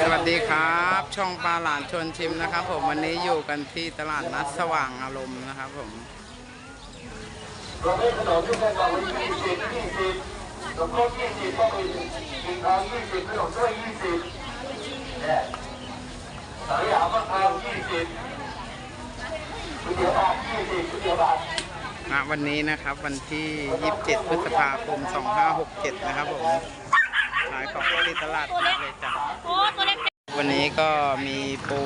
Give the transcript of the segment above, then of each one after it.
สวัสดีครับ ช่องปลาหลานชวนชิมนะครับ ผมวันนี้อยู่กันที่ตลาดนัดสว่างอารมณ์นะครับผมประเภทขนมที่แพงกว่าวันยี่สิบยี่สิบขนมครกยี่สิบต้องมีกินทองยี่สิบขนมถ้วยยี่สิบเนี่ยสายยาวมะพร้างยี่สิบเดี๋ยวบาทยี่สิบเดี๋ยวบาทนะวันนี้นะครับวันที่ 27 พฤษภาคม 2567 นะครับผมายของที่ตลาดนัดเลยจ้ะโอ้ตัวเล็กวันนี้ก็มีปู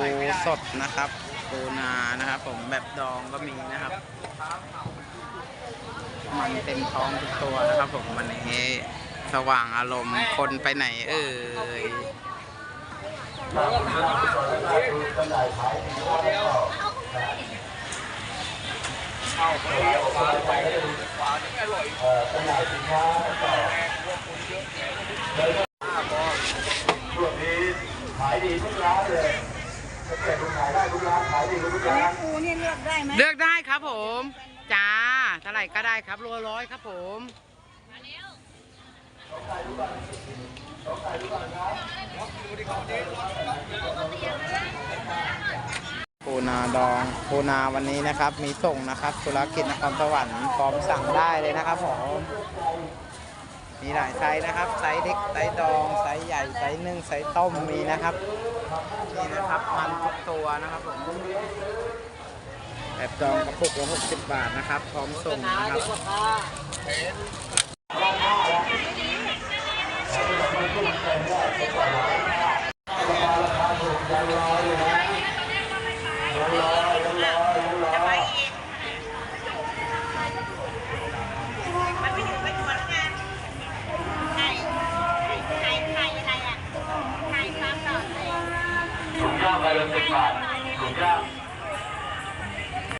สดนะครับ ปูนานะครับ ผมแบบดองก็มีนะครับ มันเต็มท้องทุกตัวนะครับ ผมวันนี้สว่างอารมณ์คนไปไหนเอ่ยช่วงนี้ ขายดีทุกร้านเลยถ้าเกิดคุณขายได้ทุกร้านขายดีทุกร้าน ปูเนี่ยเลือกได้ไหมเลือกได้ครับผมจ้าเท่าไหร่ก็ได้ครับรัวร้อยครับผมปูนาดองปูนาวันนี้นะครับ มีส่งนะครับธุรกิจนครสวรรค์พร้อมสั่งได้เลยนะครับผม มีหลายไซส์นะครับ ไซส์เล็ก ไซส์ดอง ไซส์ใหญ่ ไซส์นึ่งไซส์ต้มมีนะครับ นี่นะครับ มันทุกตัวนะครับผม แบบดองกระปุกละ60 บาทนะครับ พร้อมส่งนะครับมันไม่ถึงไม่ควรแล้วไงไข่ไข่ไข่ อะไร